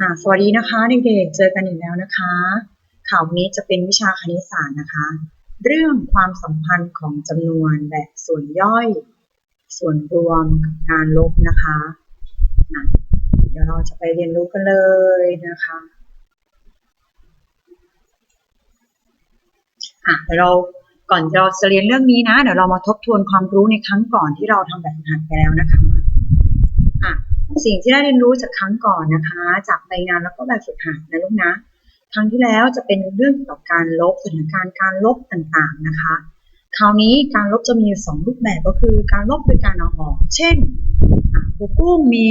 อ่าสวัสดีนะคะเด็กๆเจอกันอีกแล้วนะคะ ข่าววันนี้จะเป็นวิชาคณิตศาสตร์นะคะ เรื่องความสัมพันธ์ของจำนวนแบบส่วนย่อย ส่วนรวมกับการลบนะคะนะเดี๋ยวเราจะไปเรียนรู้กันเลยนะคะอะเดี๋ยวเราก่อนเราจะเรียนเรื่องนี้นะ เดี๋ยวเรามาทบทวนความรู้ในครั้งก่อนที่เราทำแบบฝึกหัดไปแล้วนะคะ สิ่งที่ได้เรียนรู้จากครั้งก่อนนะคะ จากใบงานแล้วก็แบบฝึกหัดนะลูกนะ ครั้งที่แล้วจะเป็นเรื่องเกี่ยวกับการลบสถานการณ์การลบต่างๆนะคะ คราวนี้การลบจะมีสองรูปแบบก็คือการลบโดยการเอาออก เช่นครูกุ้งมี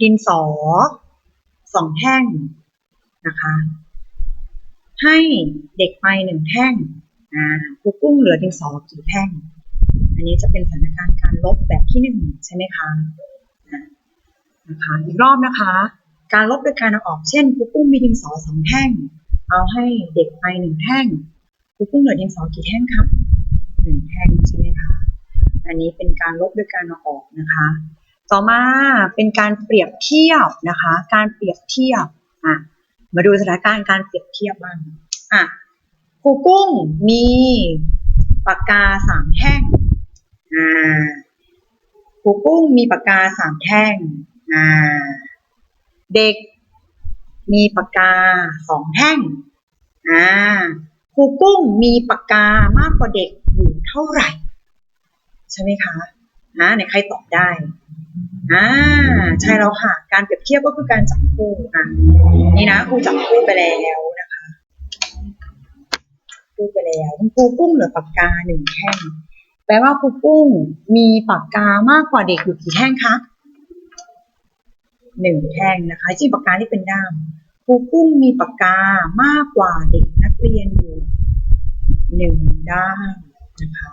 ดินสอสองแท่งนะคะ ให้เด็กไปหนึ่งแท่งอ่าครูกุ้งเหลือดินสอกี่แท่ง อันนี้จะเป็นสถานการณ์การลบแบบที่หนึ่งใช่ไหมคะ นะคะอีกรอบนะคะ การลบโดยการเอาออกเช่นครูกุ้งมีดินสอสองแท่ง เอาให้เด็กไปหนึ่งแท่งครูกุ้งเหลือดินสอกี่แท่งคะหนึ่งแท่งใช่ไหมคะอันนี้เป็นการลบโดยการเอาออกนะคะ ต่อมาเป็นการเปรียบเทียบนะคะ การเปรียบเทียบอะมาดูสถานการณ์การเปรียบเทียบบ้างอะครูกุ้งมีปากกาสามแท่งอ่าครูกุ้งมีปากกาสามแท่ง เด็กมีปากกาสองแท่งอ่าครูกุ้งมีปากกามากกว่าเด็กอยู่เท่าไหร่ ใช่ไหมคะนะไหนใครตอบได้อ่าใช่แล้วค่ะ การเปรียบเทียบก็คือการจับคู่อะนี่นะครูจับคู่ไปแล้วนะคะคู่ไปแล้วคุณครูกุ้งเหลือปากกาหนึ่งแท่งแปลว่าครูกุ้งมีปากกามากกว่าเด็กอยู่กี่แท่งคะ หนึ่งแท่งนะคะจริงปากกาที่เป็นด้ามครูกุ้งมีปากกามากกว่าเด็กนักเรียนอยู่หนึ่งด้ามนะคะ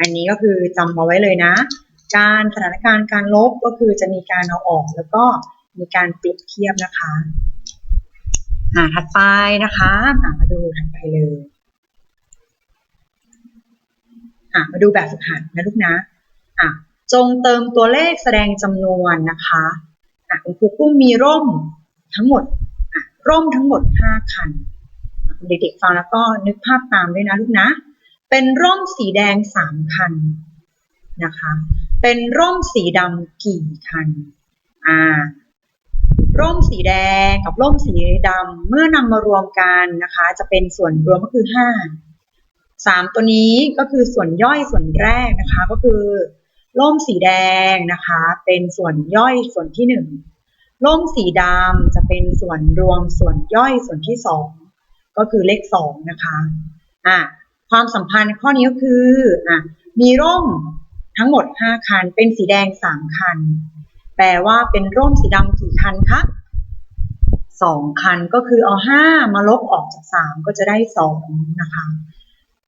อันนี้ก็คือจำเอาไว้เลยนะ การสถานการณ์การลบก็คือจะมีการเอาออกแล้วก็มีการเปรียบเทียบนะคะอ่าถัดไปนะคะอ่ามาดูถัดไปเลยอ่ามาดูแบบฝึกหัดนะลูกนะอ่า จงเติมตัวเลขแสดงจำนวนนะคะอ่าคุณครูกุ้งมีร่มทั้งหมดร่มทั้งหมด 5 คัน เด็กๆฟังแล้วก็นึกภาพตามด้วยนะลูกนะ เป็นร่มสีแดงสามคันนะคะ เป็นร่มสีดำกี่คัน อ่า ร่มสีแดงกับร่มสีดำเมื่อนำมารวมกันนะคะ จะเป็นส่วนรวมก็คือห้าสามตัวนี้ก็คือส่วนย่อยส่วนแรกนะคะก็คือ ร่มสีแดงนะคะ เป็นส่วนย่อยส่วนที่หนึ่งร่มสีดำจะเป็นส่วนรวมส่วนย่อยส่วนที่สองก็คือเลขสองนะคะอ่าความสัมพันธ์ข้อนี้ก็คืออะมีร่มทั้งหมด 5 คัน เป็นสีแดง 3 คัน แปลว่าเป็นร่มสีดำกี่คันคะ2 คันก็คือเอา 5 มาลบออกจาก 3 ก็จะได้ 2 นะคะ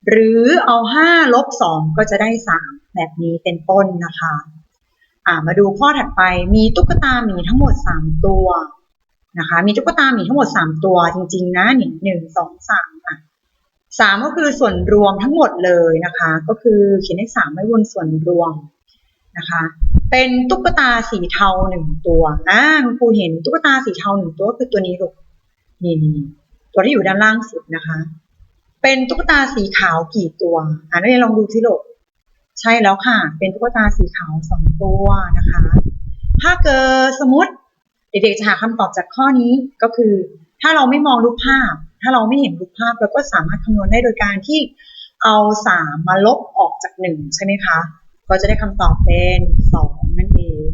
หรือเอา 5 ลบ 2 ก็จะได้ 3 แบบนี้เป็นต้นนะคะมาดูข้อถัดไปมีตุ๊กตาหมีทั้งหมด 3 ตัวนะคะ มีตุ๊กตาหมีทั้งหมด 3 ตัวจริงๆนะนี่หนึ่งสองสามอะสามก็คือส่วนรวมทั้งหมดเลยนะคะ ก็คือเขียนเลขสามไว้บนส่วนรวมนะคะ เป็นตุ๊กตาสีเทาหนึ่งตัวอ่าคุณครูเห็นตุ๊กตาสีเทาหนึ่งตัวคือตัวนี้ลูกนี่นี่ตัวที่อยู่ด้านล่างสุดนะคะ เป็นตุ๊กตาสีขาวกี่ตัวอ่านักเรียนลองดูสิลูก ใช่แล้วค่ะ เป็นตุ๊กตาสีขาวสองตัวนะคะ ถ้าเกิดสมมติเด็กๆจะหาคำตอบจากข้อนี้ก็คือ ถ้าเราไม่มองรูปภาพ ถ้าเราไม่เห็นรูปภาพเราก็สามารถคำนวณได้โดยการที่เอาสามมาลบออกจากหนึ่งใช่ไหมคะ ก็จะได้คำตอบเป็นสองนั่นเอง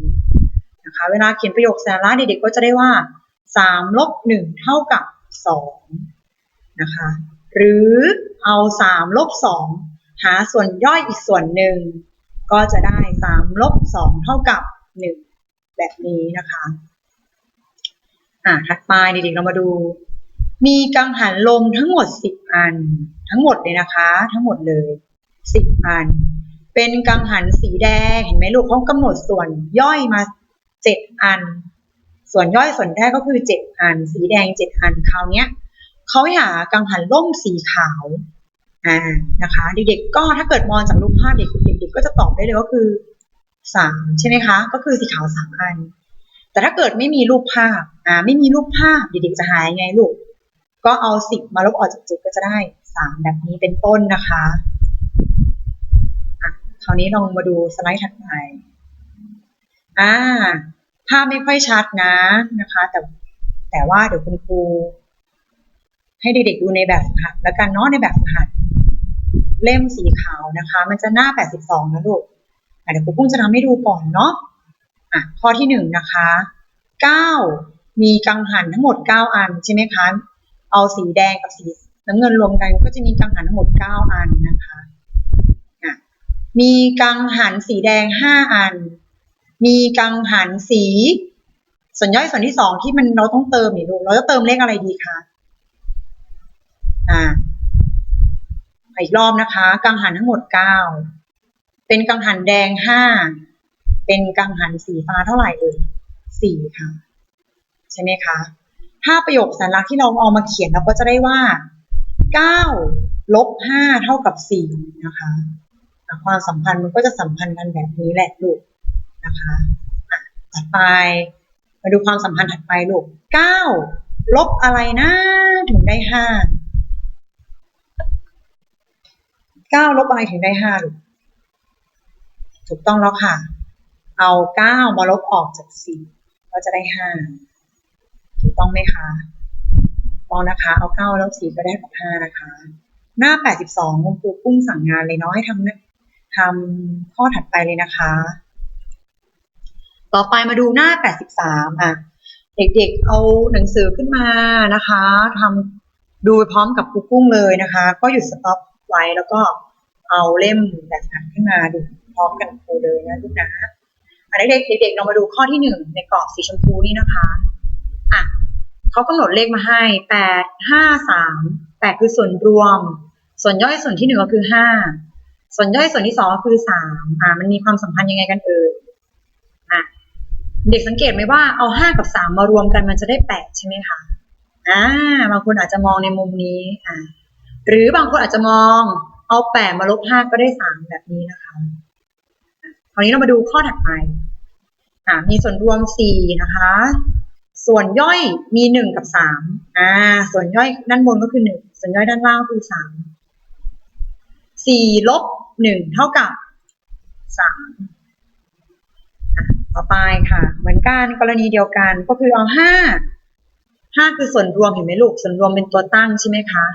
นะคะ เวลาเขียนประโยคแสนละเด็กๆก็จะได้ว่าสามลบหนึ่งเท่ากับสองนะคะ หรือเอาสามลบสอง หาส่วนย่อยอีกส่วนหนึ่ง ก็จะได้สามลบสองเท่ากับหนึ่งแบบนี้นะคะ อ่าถัดไปเด็กๆเรามาดู มีกังหันลมทั้งหมด 10 อัน ทั้งหมดเลยนะคะ ทั้งหมดเลย 10 อัน เป็นกังหันสีแดงเห็นไหมลูกเขากำหนดส่วนย่อยมา 7 อัน ส่วนย่อยส่วนแรกก็คือ 7 อัน สีแดง 7 อันคราวเนี้ยเขาหากังหันล่มสีขาว อ่านะคะเด็กๆก็ถ้าเกิดมองจากรูปภาพเด็กๆก็จะตอบได้เลยก็คือ3ใช่ไหมคะ ก็คือสีขาว3อัน แต่ถ้าเกิดไม่มีรูปภาพอ่าไม่มีรูปภาพเด็กๆจะหายไงลูกก็เอาสิบมาลบออกจากเจ็ดก็จะได้สามแบบนี้เป็นต้นนะคะอะคราวนี้ลองมาดูสไลด์ถัดไปอ่าภาพไม่ค่อยชัดนะนะคะ แต่แต่ว่าเดี๋ยวคุณครูให้เด็กๆดูในแบบฝึกหัดแล้วกันเนาะในแบบฝึกหัด เล่มสีขาวนะคะ มันจะหน้า 82 นะลูกเดี๋ยวครูปุ้งจะทำให้ดูก่อนเนาะอะข้อที่หนึ่งนะคะ 9 มีกังหันทั้งหมด 9 อันใช่ไหมคะ เอาสีแดงกับสีน้ำเงินรวมกันก็จะมีกังหันทั้งหมด 9 อันนะคะอะมีกังหันสีแดง 5 อัน มีกังหันสี ส่วนย่อยส่วนที่สองที่มันเราต้องเติมนี่ลูกเราจะเติมเลขอะไรดีคะอ่า อีกรอบนะคะ กังหันทั้งหมด9เป็นกังหันแดง5เป็นกังหันสีฟ้าเท่าไหร่เอ่ยสี่ค่ะ ใช่ไหมคะถ้าประโยคสัญลักษณ์ที่เราเอามาเขียนเราก็จะได้ว่า9ลบ5เท่ากับ4นะคะความสัมพันธ์มันก็จะสัมพันธ์กันแบบนี้แหละลูกนะคะถัดไป มาดูความสัมพันธ์ถัดไปลูก9ลบอะไรนะ ถึงได้ห้า 5 9ลบอะไรถึงได้5ลูกถูกต้องแล้วค่ะ เอา9มาลบออกจาก4ก็จะได้5ถูกต้องไหมคะต้องนะคะ เอา9ลบ4ก็ได้กับ5นะคะ หน้า82คุณครูปุ้งสั่งงานเลยเนาะให้ทำทำข้อถัดไปเลยนะคะ ต่อไปมาดูหน้า83อะ เด็กๆเอาหนังสือขึ้นมานะคะทำดูพร้อมกับครูปุ้งเลยนะคะ ก็หยุดสต็อป ไว้ แล้วก็เอาเล่มแบบหันขึ้นมาดูพร้อมกันครูเลยนะลูกนะอันเด็กๆเด็กๆเรามาดูข้อที่หนึ่งในกรอบสีชมพูนี่นะคะอะเขากำหนดเลขมาให้แปดห้าสามแปดคือส่วนรวม ส่วนย่อยส่วนที่หนึ่งก็คือห้าส่วนย่อยส่วนที่สองก็คือสามอ่า มันมีความสัมพันธ์ยังไงกันเอ่ยอะเด็กสังเกตไหมว่าเอาห้ากับสามมารวมกันมันจะได้แปดใช่ไหมคะอ่าบางคนอาจจะมองในมุมนี้อ่า หรือบางคนอาจจะมองเอาแปดมาลบห้าก็ได้สามแบบนี้นะคะคราวนี้เรามาดูข้อถัดไปอ่ามีส่วนรวมสี่นะคะ ส่วนย่อยมีหนึ่งกับสามอ่า ส่วนย่อยด้านบนก็คือหนึ่งส่วนย่อยด้านล่างคือสามสี่ลบหนึ่งเท่ากับสามต่อไปค่ะ เหมือนกันกรณีเดียวกันก็คือเอาห้าห้าคือส่วนรวมเห็นไหมลูกส่วนรวมเป็นตัวตั้งใช่ไหมคะ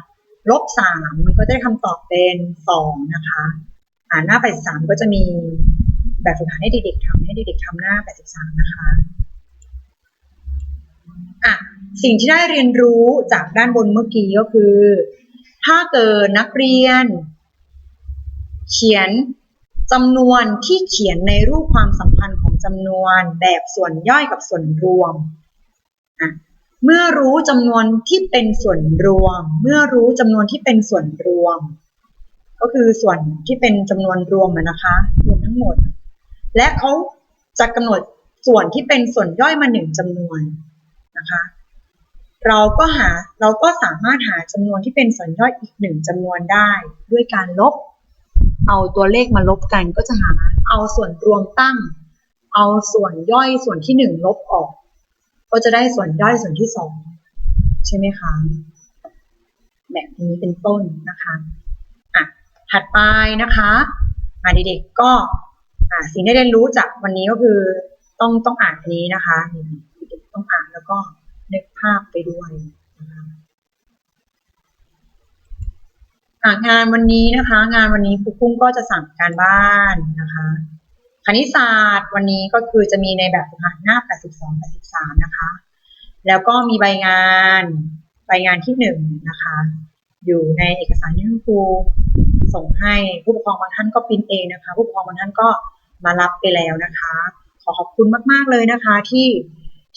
ลบสามมันก็ได้คำตอบเป็นสองนะคะอ่าหน้าแปดสามก็จะมีแบบฝึกหัดให้เด็กๆทำให้เด็กๆทำหน้าแปดสิบสามนะคะอะสิ่งที่ได้เรียนรู้จากด้านบนเมื่อกี้ก็คือ ถ้าเกิดนักเรียน เขียนจำนวนที่เขียนในรูปความสัมพันธ์ของจำนวนแบบส่วนย่อยกับส่วนรวม เมื่อรู้จำนวนที่เป็นส่วนรวม เมื่อรู้จำนวนที่เป็นส่วนรวม ก็คือส่วนที่เป็นจำนวนรวมนะคะรวมทั้งหมด และเขาจะกำหนดส่วนที่เป็นส่วนย่อยมาหนึ่งจำนวนนะคะ เราก็หาเราก็สามารถหาจำนวนที่เป็นส่วนย่อยอีกหนึ่งจำนวนได้ ด้วยการลบ เอาตัวเลขมาลบกันก็จะหาเอาส่วนรวมตั้ง เอาส่วนย่อยส่วนที่หนึ่งลบออก ก็จะได้ส่วนย่อยส่วนที่สองใช่ไหมคะ แบบนี้เป็นต้นนะคะอะถัดไปนะคะมาเด็กๆก็อะสิ่งที่เรียนรู้จากวันนี้ก็คือต้องต้องอ่านอันนี้นะคะเด็กต้องอ่านแล้วก็นึกภาพไปด้วยนะคะงานวันนี้นะคะ งานวันนี้ครูปุ้งก็จะสั่งการบ้านนะคะ คณิตศาสตร์ วันนี้ก็คือจะมีในแบบฝึกหัดหน้า 82 83 นะคะ แล้วก็มีใบงานใบงานที่หนึ่งนะคะ อยู่ในเอกสารที่คุณครูส่งให้ผู้ปกครองบางท่านก็พิมพ์เองนะคะ ผู้ปกครองบางท่านก็มารับไปแล้วนะคะ ขอขอบคุณมาก ๆ เลยนะคะที่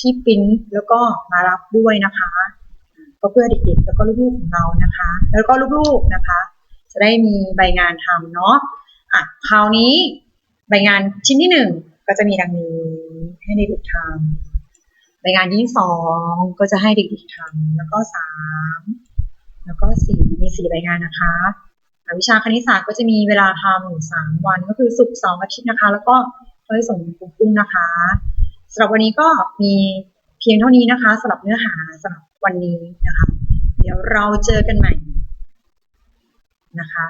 ที่พิมพ์แล้วก็มารับด้วยนะคะ ก็เพื่อเด็กๆแล้วก็ลูกๆของเรานะคะ แล้วก็ลูกๆนะคะ จะได้มีใบงานทำเนาะอะคราวนี้ ใบงานชิ้นที่หนึ่งก็จะมีดังนี้ให้เด็กๆทำใบงานที่สองก็จะให้เด็กๆทำแล้วก็สามแล้วก็สี่มีสี่ใบงานนะคะวิชาคณิตศาสตร์ก็จะมีเวลาทำสามวันก็คือศุกร์เสาร์อาทิตย์นะคะ แล้วก็ค่อยส่งคุณปุ้งนะคะสำหรับวันนี้ก็มีเพียงเท่านี้นะคะสำหรับเนื้อหาสำหรับวันนี้นะคะ เดี๋ยวเราเจอกันใหม่นะคะ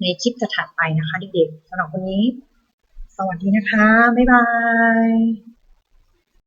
ในคลิปจะถัดไปนะคะเด็กๆสำหรับวันนี้ สวัสดีนะคะ บ๊ายบาย